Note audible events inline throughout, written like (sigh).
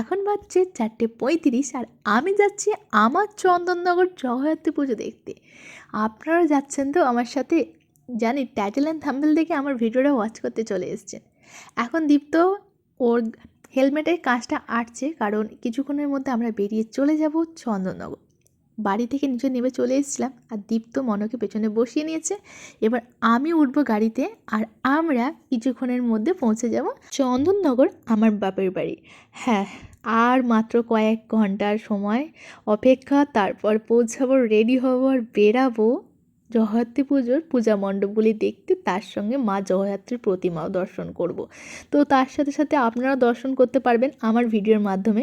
এখন বাজছে চারটে পঁয়ত্রিশ আর আমি যাচ্ছি আমার চন্দননগর জগদ্ধাত্রী পুজো দেখতে। আপনারা যাচ্ছেন তো আমার সাথে? জানি টাইটেল অ্যান্ড থাম্বেল দেখে আমার ভিডিওটা ওয়াচ করতে চলে এসছেন। এখন দীপ্ত, ওর হেলমেটের কাজটা আটছে কারণ কিছুক্ষণের মধ্যে আমরা বেরিয়ে চলে যাব চন্দননগর। বাড়ি থেকে নিচে নেমে চলে এসেছিলাম আর দীপ্ত মনকে পেছনে বসিয়ে নিয়েছে। এবার আমি উঠবো গাড়িতে আর আমরা কিছুক্ষণের মধ্যে পৌঁছে যাব চন্দননগর আমার বাপের বাড়ি। হ্যাঁ আর মাত্র কয়েক ঘণ্টার সময় অপেক্ষা, তারপর পৌঁছাবো রেডি হব আর বেরাবো পুজোর পূজা মণ্ডপগুলি দেখতে। তার সঙ্গে মা জগদ্ধাত্রীর প্রতিমাও দর্শন করব। তো তার সাথে সাথে আপনারা দর্শন করতে পারবেন আমার ভিডিওর মাধ্যমে।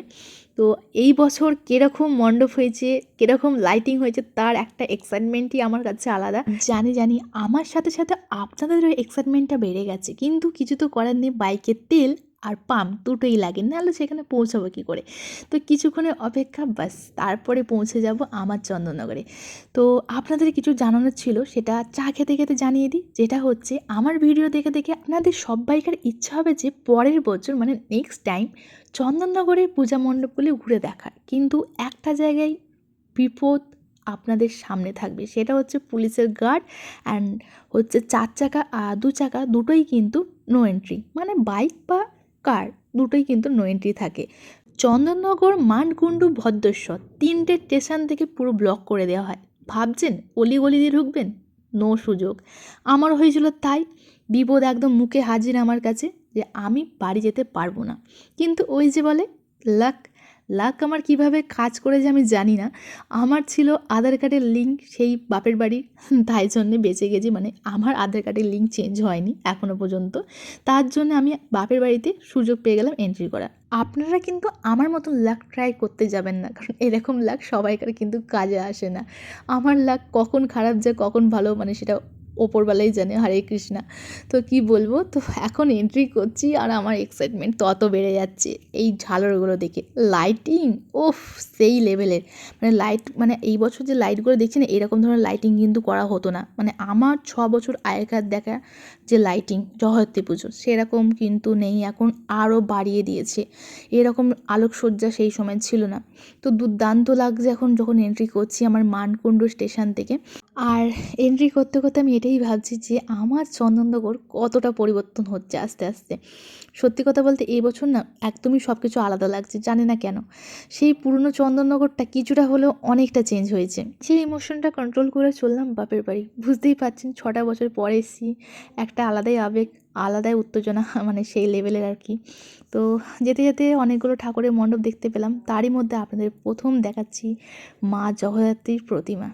তো এই বছর কীরকম মণ্ডপ হয়েছে, কীরকম লাইটিং হয়েছে, তার একটা এক্সাইটমেন্টই আমার কাছে আলাদা। জানি জানি আমার সাথে সাথে আপনাদেরও এক্সাইটমেন্টটা বেড়ে গেছে। কিন্তু কিছু তো করার নেই, বাইকের তেল আর পাম্প দুটোই লাগে, নাহলে সেখানে পৌঁছাবো কী করে? তো কিছুক্ষণের অপেক্ষা বাস তারপরে পৌঁছে যাব আমার চন্দননগরে। তো আপনাদের কিছু জানানোর ছিল, সেটা চা খেতে খেতে জানিয়ে দিই। যেটা হচ্ছে, আমার ভিডিও দেখে দেখে আপনাদের সবাইকার ইচ্ছা হবে যে পরের বছর মানে নেক্সট টাইম চন্দননগরের পূজা মণ্ডপগুলি ঘুরে দেখার। কিন্তু একটা জায়গায় বিপদ আপনাদের সামনে থাকবে, সেটা হচ্ছে পুলিশের গার্ড অ্যান্ড হচ্ছে চার চাকা দু চাকা দুটোই কিন্তু নো এন্ট্রি মানে বাইক বা কার? দুটোই কিন্তু নো এন্ট্রি থাকে। চন্দননগর, মানকুণ্ডু, ভদ্রেশ্বর তিনটে স্টেশন থেকে পুরো ব্লক করে দেওয়া হয়। ভাবছেন অলিগলি দিয়ে ঢুকবেন? নো সুযোগ। আমার হয়েছিল তাই বিপদ একদম মুখে হাজির আমার কাছে যে আমি বাড়ি যেতে পারব না। কিন্তু ওই যে বলে লাক লাক আমার কীভাবে কাজ করে যে আমি জানি না। আমার ছিল আধার কার্ডের লিঙ্ক সেই বাপের বাড়ির তাই জন্যে বেঁচে গেছি। মানে আমার আধার কার্ডের লিঙ্ক চেঞ্জ হয়নি এখনও পর্যন্ত। তার জন্য আমি বাপের বাড়িতে সুযোগ পেয়ে গেলাম এন্ট্রি করার। আপনারা কিন্তু আমার মতন লাক ট্রাই করতে যাবেন না। কারণ এরকম লাক সবাইকার কিন্তু কাজে আসে না। আমার লাক কখন খারাপ যায় কখন ভালো মানে সেটা ওপরবেলাই জানে, হরে কৃষ্ণা। তো কি বলব? তো এখন এন্ট্রি করছি আর আমার এক্সাইটমেন্ট তত বেড়ে যাচ্ছে। এই ঝালরগুলো দেখে। লাইটিং ওফ সেই লেভেলের মানে লাইট মানে এই বছর যে লাইটগুলো দেখছি না, এরকম ধরনের লাইটিং কিন্তু করা হতো না। মানে আমার ছ বছর আগেকার দেখা যে লাইটিং জগদ্ধাত্রী পুজো, সেরকম কিন্তু নেই। এখন আরও বাড়িয়ে দিয়েছে। এরকম আলোকসজ্জা সেই সময় ছিল না। তো দুর্দান্ত লাগছে এখন যখন এন্ট্রি করছি আমার মানকুণ্ড স্টেশন থেকে। আর এন্ট্রি করতে করতে আমি এটাই ভাবছি যে আমার চন্দননগর কতটা পরিবর্তন হচ্ছে আস্তে আস্তে। সত্যি কথা বলতে এই বছর না একদমই সব কিছু আলাদা লাগছে, জানি না কেন। সেই পুরনো চন্দননগরটা কিছুটা হলেও অনেকটা চেঞ্জ হয়েছে। সেই ইমোশনটা কন্ট্রোল করে চললাম বাপের বাড়ি। বুঝতেই পারছেন, ছটা বছর পরে এসেছি। একটা আলাদাই আবেগ, আলাদাই উত্তেজনা (laughs) মানে সেই লেভেলের আর কি। তো যেতে যেতে অনেকগুলো ঠাকুরের মণ্ডপ দেখতে পেলাম। তারই মধ্যে আপনাদের প্রথম দেখাচ্ছি মা জগদ্ধাত্রীর প্রতিমা।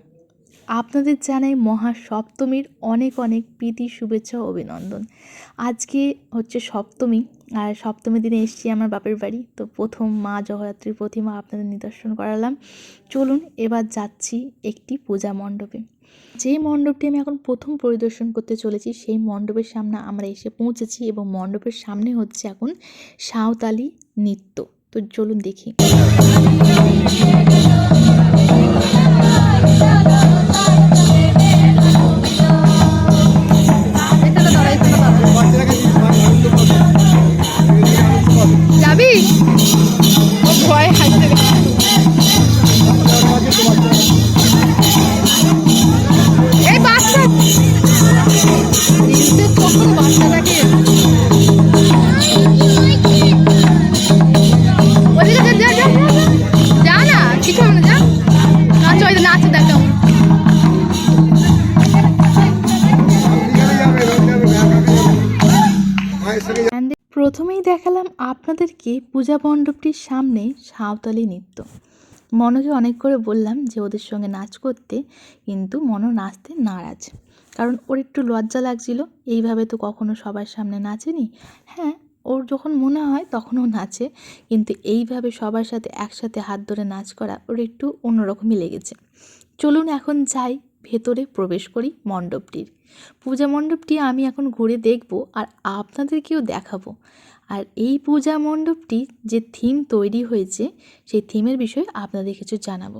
আপনাদের জানাই মহা সপ্তমীর অনেক অনেক প্রীতি, শুভেচ্ছা অভিনন্দন। আজকে হচ্ছে সপ্তমী, আর সপ্তমীর দিনে এসছি আমার বাপের বাড়ি। তো প্রথম মা জগদ্ধাত্রীর প্রতিমা আপনাদের নিদর্শন করালাম। চলুন এবার যাচ্ছি একটি পূজা মণ্ডপে। যে মণ্ডপটি আমি এখন প্রথম পরিদর্শন করতে চলেছি, সেই মণ্ডপের সামনে আমরা এসে পৌঁছেছি এবং মণ্ডপের সামনে হচ্ছে এখন সাঁওতালি নৃত্য। তো চলুন দেখি। প্রথমেই দেখালাম আপনাদেরকে পূজা মণ্ডপটির সামনে সাঁওতালি নৃত্য। মনকে অনেক করে বললাম যে ওদের সঙ্গে নাচ করতে, কিন্তু মনও নাচতে নারাজ। কারণ ওর একটু লজ্জা লাগছিল, এইভাবে তো কখনো সবার সামনে নাচেনি। হ্যাঁ ওর যখন মনে হয় তখনও নাচে, কিন্তু এইভাবে সবার সাথে একসাথে হাত ধরে নাচ করা ওর একটু অন্যরকমই লেগেছে। চলুন এখন যাই ভেতরে প্রবেশ করি মণ্ডপটির। পূজা মণ্ডপটি আমি এখন ঘুরে দেখব আর আপনাদেরকেও দেখাবো। আর এই পূজা মণ্ডপটি যে থিম তৈরি হয়েছে, সেই থিমের বিষয়ে আপনাদের কিছু জানাব।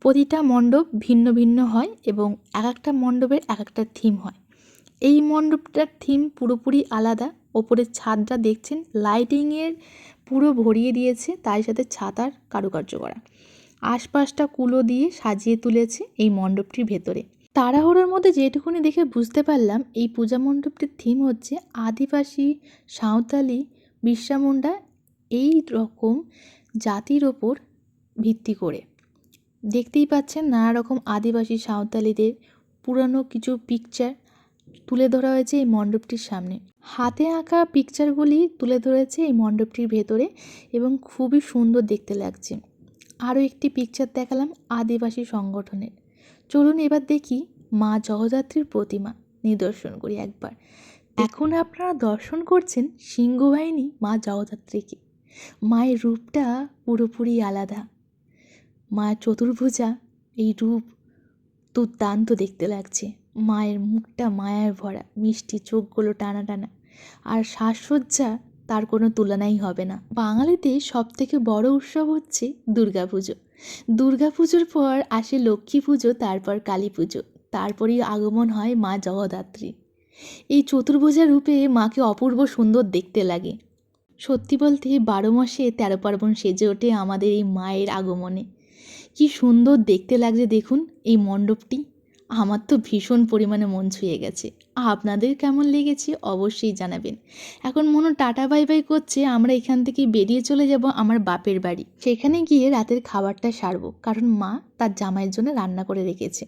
প্রতিটা মণ্ডপ ভিন্ন ভিন্ন হয় এবং এক একটা মণ্ডপের এক একটা থিম হয়। এই মণ্ডপটার থিম পুরোপুরি আলাদা। ওপরের ছাদটা দেখছেন লাইটিংয়ের পুরো ভরিয়ে দিয়েছে তার সাথে ছাতার কারুকার্য করা। আশপাশটা কুলো দিয়ে সাজিয়ে তুলেছে এই মণ্ডপটির ভেতরে। তাড়াহুড়োর মধ্যে যেটুকুনি দেখে বুঝতে পারলাম, এই পূজা মণ্ডপটির থিম হচ্ছে আদিবাসী, সাঁওতালি বিরসা মুন্ডা, এই রকম জাতির ওপর ভিত্তি করে। দেখতেই পাচ্ছেন নানা রকম আদিবাসী সাঁওতালিদের পুরানো কিছু পিকচার তুলে ধরা হয়েছে এই মণ্ডপটির সামনে। হাতে আঁকা পিকচারগুলি তুলে ধরেছে এই মণ্ডপটির ভেতরে এবং খুবই সুন্দর দেখতে লাগছে। আরও একটি পিকচার দেখালাম আদিবাসী সংগঠনের। চলুন এবার দেখি মা জগদ্ধাত্রীর প্রতিমা। নিদর্শন করি একবার। এখন আপনারা দর্শন করছেন সিংহবাহিনী মা জগদ্ধাত্রীকে। মায়ের রূপটা পুরোপুরি আলাদা। মা চতুর্ভুজা, এই রূপ দুর্দান্ত দেখতে লাগছে। মায়ের মুখটা মায়ায় ভরা, মিষ্টি চোখগুলো টানা টানা। আর সাজসজ্জা তার কোনো তুলনাই হবে না। বাঙালিতে সব থেকে বড় উৎসব হচ্ছে দুর্গাপুজো। দুর্গাপুজোর পর আসে লক্ষ্মী পুজো, তারপর কালী পুজো। তারপরেই আগমন হয় মা জগদ্ধাত্রী। এই চতুর্ভুজা রূপে মাকে অপূর্ব সুন্দর দেখতে লাগে। সত্যি বলতে বারো মাসে তেরো পার্বণ সেজে ওঠে আমাদের এই মায়ের আগমনে। কি সুন্দর দেখতে লাগছে দেখুন এই মণ্ডপটি। আমার তো ভীষণ পরিমাণে মন ছুঁয়ে গেছে। আপনাদের কেমন লেগেছে অবশ্যই জানাবেন। এখন মনে টাটা, বাই বাই করছে, আমরা এখান থেকে বেরিয়ে চলে যাব আমার বাপের বাড়ি। সেখানে গিয়ে রাতের খাবারটা সারবো, কারণ মা তার জামাইয়ের জন্য রান্না করে রেখেছে।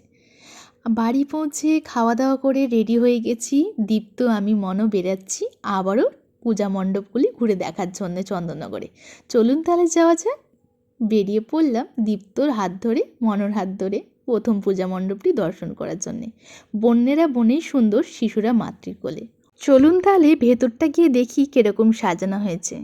বাড়ি পৌঁছে খাওয়া দাওয়া করে রেডি হয়ে গেছি, দীপ্ত আমি মনও বেরাচ্ছি, আবারও পূজা মণ্ডপগুলি ঘুরে দেখার জন্য চন্দননগরে। চলুন তাহলে যাওয়া যাক। বেরিয়ে পড়লাম দীপ্তর হাত ধরে, মনোর হাত ধরে। প্রথম পূজা মণ্ডপটি দর্শন করার জন্যে। বন্যেরা বনেই সুন্দর শিশুরা মাতৃ কোলে। চলুন তাহলে ভেতরটা গিয়ে দেখি কীরকম সাজানো হয়েছে।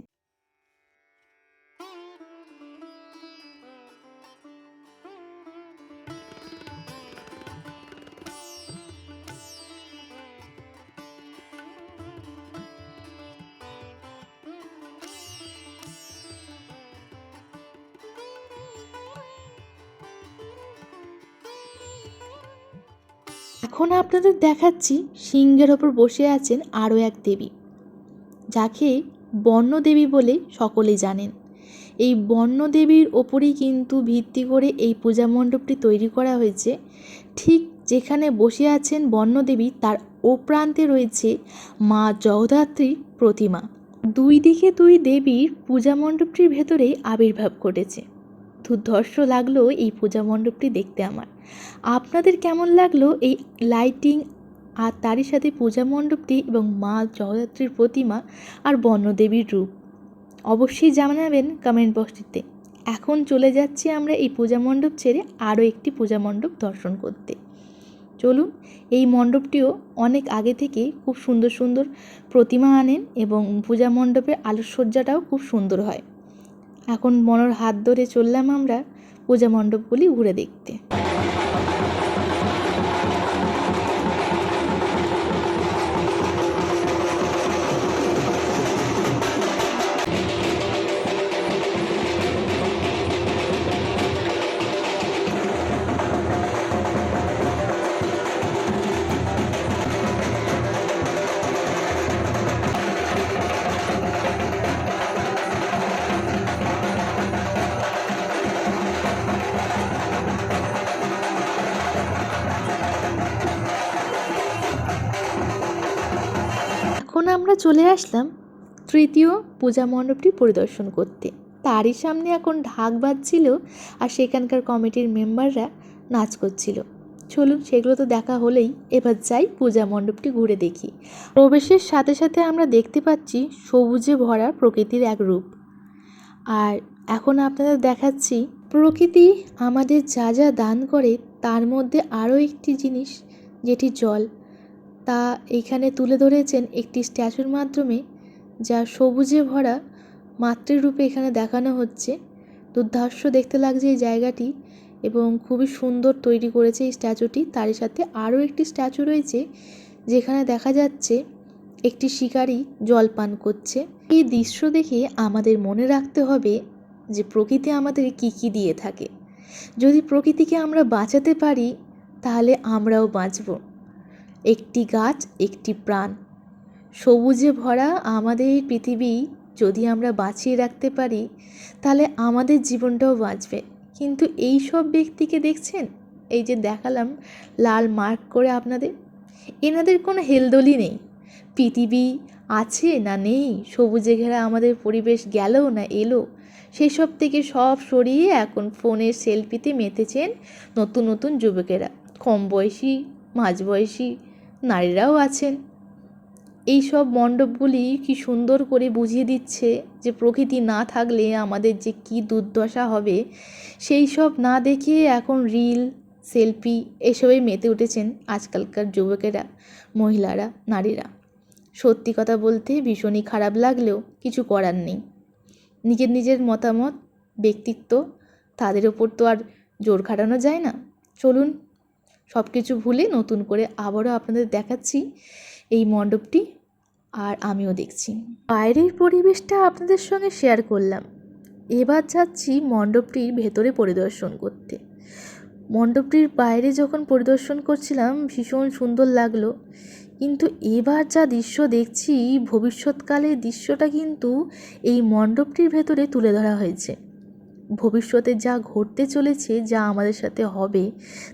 আপনাদের দেখাচ্ছি সিংহের ওপর বসে আছেন আরও এক দেবী, যাকে বর্ণদেবী বলে সকলেই জানেন। এই বর্ণদেবীর ওপরেই কিন্তু ভিত্তি করে এই পূজা মণ্ডপটি তৈরি করা হয়েছে। ঠিক যেখানে বসে আছেন বর্ণদেবী, তার ও প্রান্তে রয়েছে মা জগদ্ধাত্রীর প্রতিমা। দুই দিকে দুই দেবীর পূজা মণ্ডপটির ভেতরেই আবির্ভাব ঘটেছে। দুর্ধর্ষ লাগল এই পূজা মণ্ডপটি দেখতে আমার। আপনাদের কেমন লাগল এই লাইটিং আর তারই সাথে পূজা মণ্ডপটি এবং মা জগদ্ধাত্রীর প্রতিমা আর বর্ণদেবীর রূপ? অবশ্যই জানাবেন কমেন্ট বক্সটিতে এখন চলে যাচ্ছি আমরা এই পূজা মণ্ডপ ছেড়ে আরও একটি পূজা মণ্ডপ দর্শন করতে। চলুন, এই মণ্ডপটিও অনেক আগে থেকে খুব সুন্দর সুন্দর প্রতিমা আনেন এবং পূজা মণ্ডপের আলোকসজ্জাটাও খুব সুন্দর হয়। এখন মনোর হাত ধরে চললাম আমরা পূজা মণ্ডপগুলি ঘুরে দেখতে। আমরা চলে আসলাম তৃতীয় পূজা মণ্ডপটি পরিদর্শন করতে। তারই সামনে এখন ঢাক বাজছিল আর সেখানকার কমিটির মেম্বাররা নাচ করছিল। চলুন সেগুলো তো দেখা হলেই এবার যাই পূজা মণ্ডপটি ঘুরে দেখি। প্রবেশের সাথে সাথে আমরা দেখতে পাচ্ছি সবুজে ভরা প্রকৃতির এক রূপ। আর এখন আপনাদের দেখাচ্ছি প্রকৃতি আমাদের যা যা দান করে তার মধ্যে আরও একটি জিনিস, যেটি জল। তা এখানে তুলে ধরেছেন একটি স্ট্যাচুর মাধ্যমে, যা সবুজে ভরা মাতৃরূপে এখানে দেখানো হচ্ছে। দুর্ধর্ষ দেখতে লাগছে এই জায়গাটি এবং খুবই সুন্দর তৈরি করেছে এই স্ট্যাচুটি। তারই সাথে আরও একটি স্ট্যাচু রয়েছে, যেখানে দেখা যাচ্ছে একটি শিকারী জল পান করছে। এই দৃশ্য দেখে আমাদের মনে রাখতে হবে যে প্রকৃতি আমাদের কী কী দিয়ে থাকে। যদি প্রকৃতিকে আমরা বাঁচাতে পারি, তাহলে আমরাও বাঁচব। একটি গাছ, একটি প্রাণ। সবুজে ভরা আমাদের এই পৃথিবী যদি আমরা বাঁচিয়ে রাখতে পারি, তাহলে আমাদের জীবনটাও বাঁচবে। কিন্তু এই সব ব্যক্তিকে দেখছেন? এই যে দেখালাম লাল মার্ক করে আপনাদের। এনাদের কোনো হেলদোলই নেই। পৃথিবী আছে না নেই? সবুজে ঘেরা আমাদের পরিবেশ গেল না এলো? সেই সব থেকে সব সরিয়ে এখন ফোনের সেলফিতে মেতেছেন নতুন নতুন যুবকেরা। কম বয়সী মাঝবয়সী নারীরাও আছেন। এই সব মণ্ডপগুলি কি সুন্দর করে বুঝিয়ে দিচ্ছে যে প্রকৃতি না থাকলে আমাদের যে কি দুর্দশা হবে, সেই সব না দেখিয়ে এখন রিল, সেলফি এসবে মেতে উঠেছেন আজকালকার যুবকেরা, মহিলারা, নারীরা। সত্যি কথা বলতে ভীষণই খারাপ লাগলেও কিছু করার নেই। নিজের নিজের মতামত, ব্যক্তিত্ব, তাদের ওপর তো আর জোর খাটানো যায় না। চলুন সব কিছু ভুলে নতুন করে আবারও আপনাদের দেখাচ্ছি এই মণ্ডপটি আর আমিও দেখছি। বাইরের পরিবেশটা আপনাদের সঙ্গে শেয়ার করলাম। এবার যাচ্ছি মণ্ডপটির ভেতরে পরিদর্শন করতে। মণ্ডপটির বাইরে যখন পরিদর্শন করছিলাম, ভীষণ সুন্দর লাগল। কিন্তু এবার যা দৃশ্য দেখছি, ভবিষ্যৎকালের দৃশ্যটা কিন্তু এই মণ্ডপটির ভেতরে তুলে ধরা হয়েছে। ভবিষ্যতে যা ঘটতে চলেছে, যা আমাদের সাথে হবে,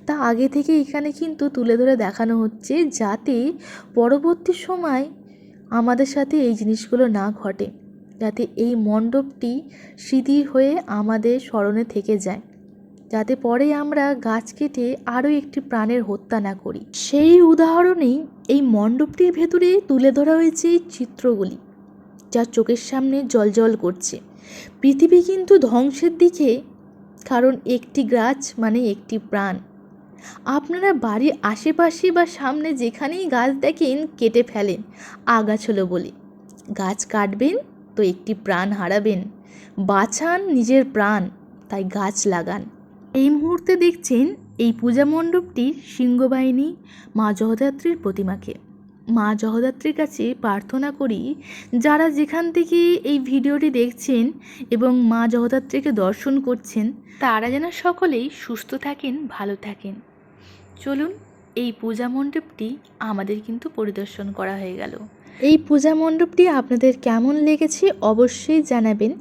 তা আগে থেকে এখানে কিন্তু তুলে ধরে দেখানো হচ্ছে যাতে পরবর্তী সময় আমাদের সাথে এই জিনিসগুলো না ঘটে। যাতে এই মণ্ডপটি স্মৃতি হয়ে আমাদের স্মরণে থেকে যায়। যাতে পরে আমরা গাছ কেটে আরও একটি প্রাণের হত্যা না করি। সেই উদাহরণেই এই মণ্ডপটির ভেতরে তুলে ধরা হয়েছে এই চিত্রগুলি, যা চোখের সামনে জলজল করছে। পৃথিবী কিন্তু ধ্বংসের দিকে, কারণ একটি গাছ মানে একটি প্রাণ। আপনারা বাড়ির আশেপাশে বা সামনে যেখানেই গাছ দেখেন, কেটে ফেলেন আগাছলো বলে। গাছ কাটবেন তো একটি প্রাণ হারাবেন। বাঁচান নিজের প্রাণ, তাই গাছ লাগান। এই মুহূর্তে দেখছেন এই পূজা মণ্ডপটির সিংহবাহিনী মা জগদ্ধাত্রীর প্রতিমাকে। মা জগদ্ধাত্রীর কাছে প্রার্থনা করি, যারা যেখান থেকে এই ভিডিওটি দেখছেন এবং মা জগদ্ধাত্রীকে দর্শন করছেন, তারা যেন সকলেই সুস্থ থাকেন, ভালো থাকেন। চলুন, এই পূজা মণ্ডপটি আমাদের কিন্তু পরিদর্শন করা হয়ে গেল। এই পূজা মণ্ডপটি আপনাদের কেমন লেগেছে অবশ্যই জানাবেন।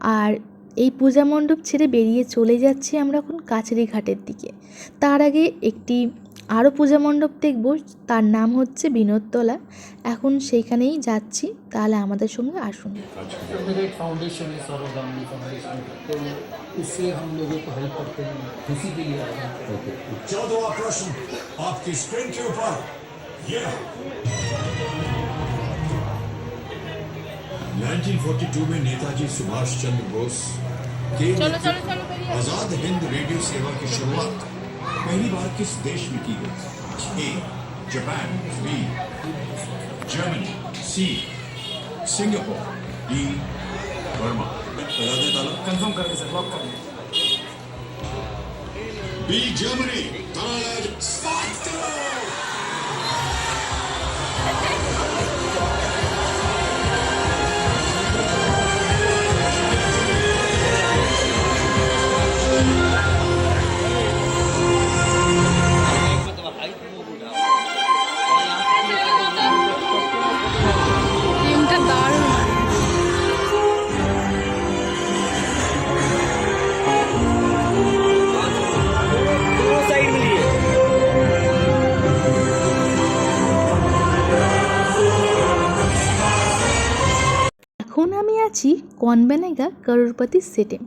আর এই পূজা মণ্ডপ ছেড়ে বেরিয়ে চলে যাচ্ছি আমরা এখন কাছারি ঘাটের দিকে। তার আগে একটি আরও পূজা মণ্ডপ দেখব তার নাম হচ্ছে বিনোদতলা এখন সেইখানেই যাচ্ছি তাহলে আমাদের সঙ্গে আসুন तो मेरा एक फाउंडेशन है सौरभ गांधी फाउंडेशन तो इससे हम लोगों को हेल्प करते हैं खुशी के लिए आते हैं चौदहवा प्रश्न आपकी स्क्रीन के ऊपर ये रहा 1942 में नेताजी सुभाष चंद्र बोस के चलो चलो चलो करिए आजाद हिंद रेडियो सेवा की शुरुआत पहली बार किस देश में की गई? A Japan B Germany C Singapore D Burma. बता दें ताला कंफर्म करें सर लॉक करें बी जर्मनी ताला আছি কনবেনেগা করোরপতি সেটে।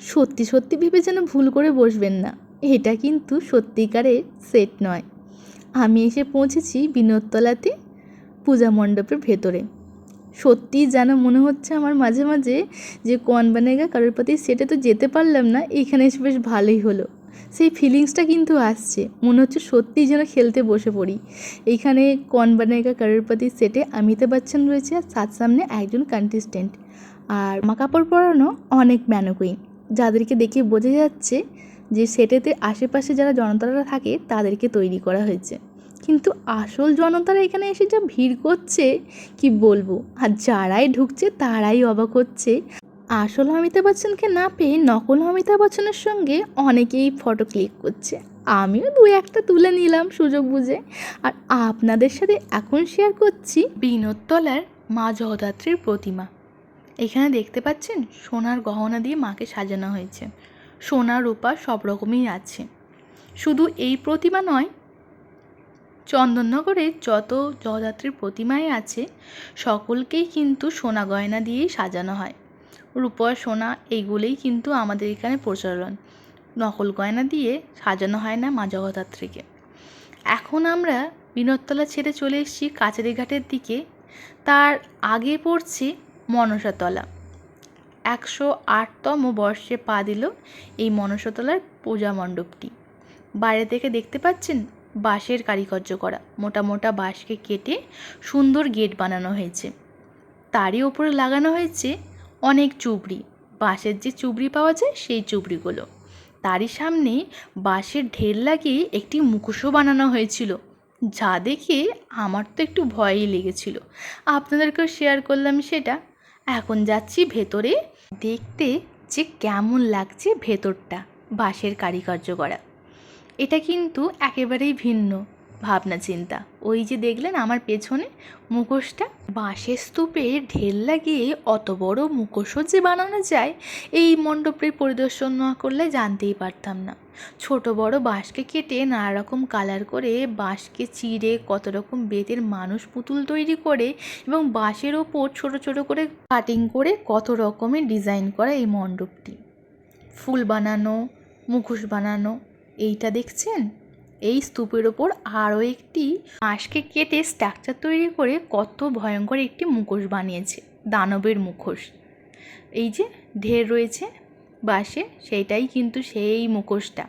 সত্যি সত্যি ভেবে যেন ভুল করে বসবেন না। এটা কিন্তু সত্যিকারের সেট নয়। আমি এসে পৌঁছেছি বিনোদতলাতে, পূজা মণ্ডপের ভেতরে। সত্যি যেন মনে হচ্ছে আমার মাঝে মাঝে যে কনবানেগা কারোরপতি সেটে তো যেতে পারলাম না, এখানে এসে বেশ ভালোই হলো। সেই ফিলিংসটা কিন্তু আসছে। মনে হচ্ছে সত্যিই যেন খেলতে বসে পড়ি। এইখানে কন কনবানেগা কারোরপতি সেটে অমিতাভ বচ্চন রয়েছে আর সাত সামনে একজন কন্টেস্টেন্ট আর মা কাপড় পরানো অনেক ম্যানোকুইন যাদেরকে দেখে বোঝা যাচ্ছে যে সেটেতে আশেপাশে যারা জনতারা থাকে তাদেরকে তৈরি করা হয়েছে। কিন্তু আসল জনতারা এখানে এসে যা ভিড় করছে, কি বলব? আর যারাই ঢুকছে তারাই অবাক হচ্ছে। আসল অমিতাভ বচ্চনকে না পেয়ে নকল অমিতাভ বচ্চনের সঙ্গে অনেকেই ফটো ক্লিক করছে। আমিও দু একটা তুলে নিলাম সুযোগ বুঝে। আর আপনাদের সাথে এখন শেয়ার করছি বিনোদতলার মা জগদ্ধাত্রীর প্রতিমা। এখানে দেখতে পাচ্ছেন সোনার গহনা দিয়ে মাকে সাজানো হয়েছে। সোনা, রূপা সব রকমই আছে। শুধু এই প্রতিমা নয়, চন্দননগরে যত জগদ্ধাত্রীর প্রতিমাই আছে, সকলকেই কিন্তু সোনা গয়না দিয়েই সাজানো হয়। রূপা, সোনা এইগুলোই কিন্তু আমাদের এখানে প্রচলন। নকল গয়না দিয়ে সাজানো হয় না মা জগদ্ধাত্রীকে এখন আমরা বিনোদতলা ছেড়ে চলে এসেছি কাছারিঘাটের দিকে। তার আগে পড়ছে মনসাতলা। একশো আটতম বর্ষে পা দিল এই মনসাতলার পূজা মণ্ডপটি। বাইরে থেকে দেখতে পাচ্ছেন বাঁশের কারিকার্য করা। মোটা মোটা বাঁশকে কেটে সুন্দর গেট বানানো হয়েছে। তারই ওপরে লাগানো হয়েছে অনেক চুবড়ি। বাঁশের যে চুবড়ি পাওয়া যায় সেই চুবড়িগুলো। তারই সামনে বাঁশের ঢের লাগিয়ে একটি মুখোশও বানানো হয়েছিল। যা দেখে আমার তো একটু ভয়ই লেগেছিল। আপনাদেরকেও শেয়ার করলাম সেটা। এখন যাচ্ছি ভেতরে। দেখতে যে কেমন লাগছে ভেতরটা, বাঁশের কারিকার্য করা এটা কিন্তু একেবারেই ভিন্ন। ভাবনা, চিন্তা। ওই যে দেখলেন আমার পেছনে মুখোশটা? বাঁশের স্তূপে ঢেল লাগিয়ে অত বড় মুখোশও যে বানানো যায়, এই মণ্ডপের পরিদর্শন না করলে জানতেই পারতাম না। ছোট বড় বাঁশকে কেটে নানা রকম কালার করে বাঁশকে চিড়ে কত রকম বেতের মানুষ পুতুল তৈরি করে এবং বাঁশের ওপর ছোট ছোট করে কাটিং করে কত রকমের ডিজাইন করা এই মণ্ডপটি। ফুল বানানো, মুখোশ বানানো, এইটা দেখছেন? এই স্তূপের ওপর আরও একটি বাঁশকে কেটে স্ট্রাকচার তৈরি করে কত ভয়ঙ্কর একটি মুখোশ বানিয়েছে, দানবের মুখোশ। এই যে ঢের রয়েছে বাঁশে, সেইটাই কিন্তু সেই মুখোশটা।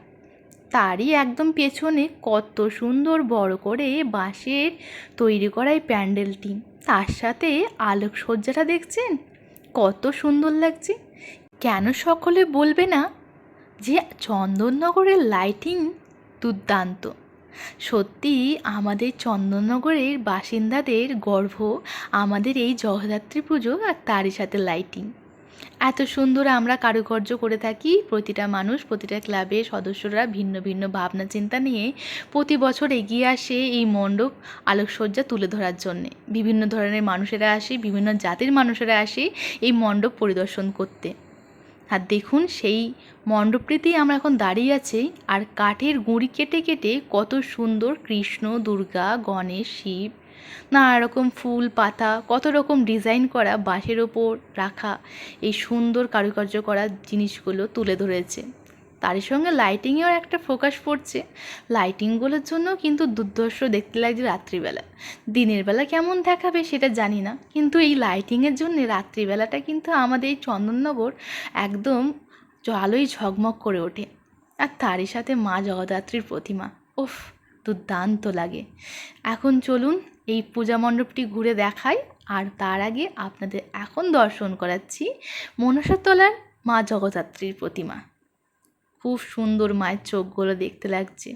তারই একদম পেছনে কত সুন্দর বড় করে বাঁশের তৈরি করা এই প্যান্ডেলটি। তার সাথে আলোকসজ্জাটা দেখছেন? কত সুন্দর লাগছে। কেন সকলে বলবে না যে চন্দননগরের লাইটিং দুর্দান্ত। সত্যি, আমাদের চন্দননগরের বাসিন্দাদের গর্ব, আমাদের এই জগদ্ধাত্রী পুজো আর তারই সাথে লাইটিং এত সুন্দর আমরা কারুকার্য করে থাকি, প্রতিটা মানুষ, প্রতিটা ক্লাবের সদস্যরা ভিন্ন ভিন্ন ভাবনা চিন্তা নিয়ে প্রতি বছর এগিয়ে আসে এই মণ্ডপ আলোকসজ্জা তুলে ধরার জন্যে। বিভিন্ন ধরনের মানুষেরা আসে, বিভিন্ন জাতির মানুষেরা আসে এই মণ্ডপ পরিদর্শন করতে। আর দেখুন সেই মণ্ডপটিতেই আমরা এখন দাঁড়িয়ে আছি আর কাঠের গুঁড়ি কেটে কেটে কত সুন্দর কৃষ্ণ, দুর্গা, গণেশ, শিব, নানা রকম ফুল, পাতা, কত রকম ডিজাইন করা বাঁশের ওপর রাখা এই সুন্দর কারুকার্য করা জিনিসগুলো তুলে ধরেছে। তারই সঙ্গে লাইটিংয়েও একটা ফোকাস পড়ছে। লাইটিংগুলোর জন্য কিন্তু দুর্ধর্ষ দেখতে লাগছে রাত্রিবেলা। দিনের বেলা কেমন দেখাবে সেটা জানি না, কিন্তু এই লাইটিংয়ের জন্য রাত্রিবেলাটা কিন্তু আমাদের এই চন্দননগর একদম আলোয় ঝকমক করে ওঠে। আর তারই সাথে মা জগদ্ধাত্রীর প্রতিমা, উফ, দুর্দান্ত লাগে। এখন চলুন এই পূজা মণ্ডপটি ঘুরে দেখাই, আর তার আগে আপনাদের এখন দর্শন করাচ্ছি মনসাতলার মা জগদ্ধাত্রীর প্রতিমা। খুব সুন্দর মায়ের চোখগুলো দেখতে লাগছে।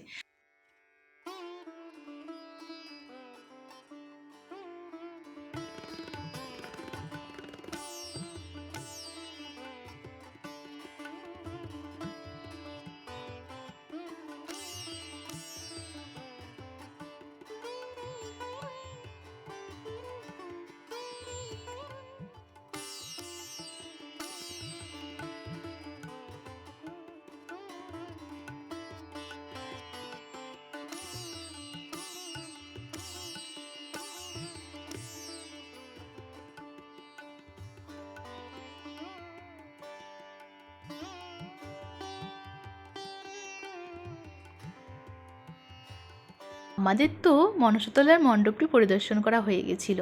আমাদের তো মনসাতলার মণ্ডপটি পরিদর্শন করা হয়ে গেছিল।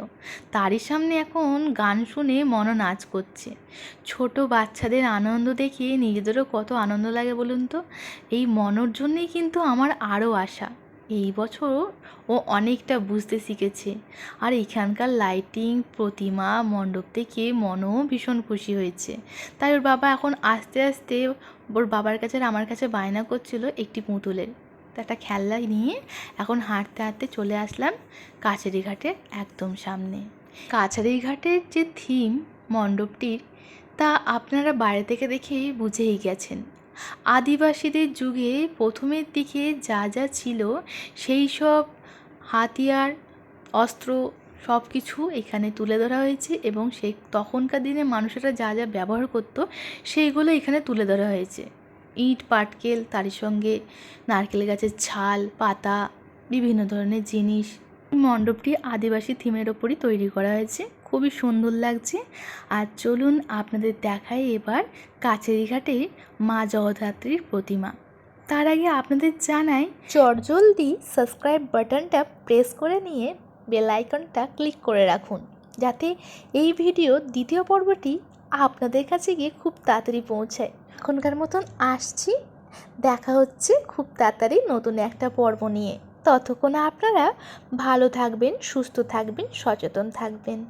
তারই সামনে এখন গান শুনে মন নাচ করছে। ছোট বাচ্চাদের আনন্দ দেখে নিজেদেরও কত আনন্দ লাগে বলুন তো? এই মনোর জন্যেই কিন্তু আমার আরও আশা। এই বছর ও অনেকটা বুঝতে শিখেছে। আর এখানকার লাইটিং প্রতিমা, মণ্ডপ দেখে মনও ভীষণ খুশি হয়েছে। তাই ওর বাবা এখন আস্তে আস্তে ওর বাবার কাছে আর আমার কাছে বায়না করছিল একটি পুতুলের। তো একটা খেলনা নিয়ে এখন হাঁটতে হাঁটতে চলে আসলাম কাছারি ঘাটের একদম সামনে। কাছারি ঘাটের যে থিম মণ্ডপটির, তা আপনারা বাইরে থেকে দেখেই বুঝেই গেছেন। আদিবাসীদের যুগে প্রথমের দিকে যা যা ছিল, সেই সব হাতিয়ার, অস্ত্র সব কিছু এখানে তুলে ধরা হয়েছে এবং সেই তখনকার দিনে মানুষেরা যা যা ব্যবহার করতো, সেইগুলো এখানে তুলে ধরা হয়েছে। ইট, পাটকেল, তারই সঙ্গে নারকেল গাছের ছাল, পাতা, বিভিন্ন ধরনের জিনিস। মণ্ডপটি আদিবাসী থিমের ওপরই তৈরি করা হয়েছে। খুবই সুন্দর লাগছে। আর চলুন আপনাদের দেখাই এবার কাছেরি ঘাটে মা জগদ্ধাত্রীর প্রতিমা। তার আগে আপনাদের জানাই চটজলদি সাবস্ক্রাইব বাটনটা প্রেস করে নিয়ে বেল আইকনটা ক্লিক করে রাখুন, যাতে এই ভিডিও দ্বিতীয় পর্বটি আপনাদের কাছে গিয়ে খুব তাড়াতাড়ি পৌঁছায়। এখনকার মতন আসছি। দেখা হচ্ছে খুব তাড়াতাড়ি নতুন একটা পর্ব নিয়ে। ততক্ষণ আপনারা ভালো থাকবেন, সুস্থ থাকবেন, সচেতন থাকবেন।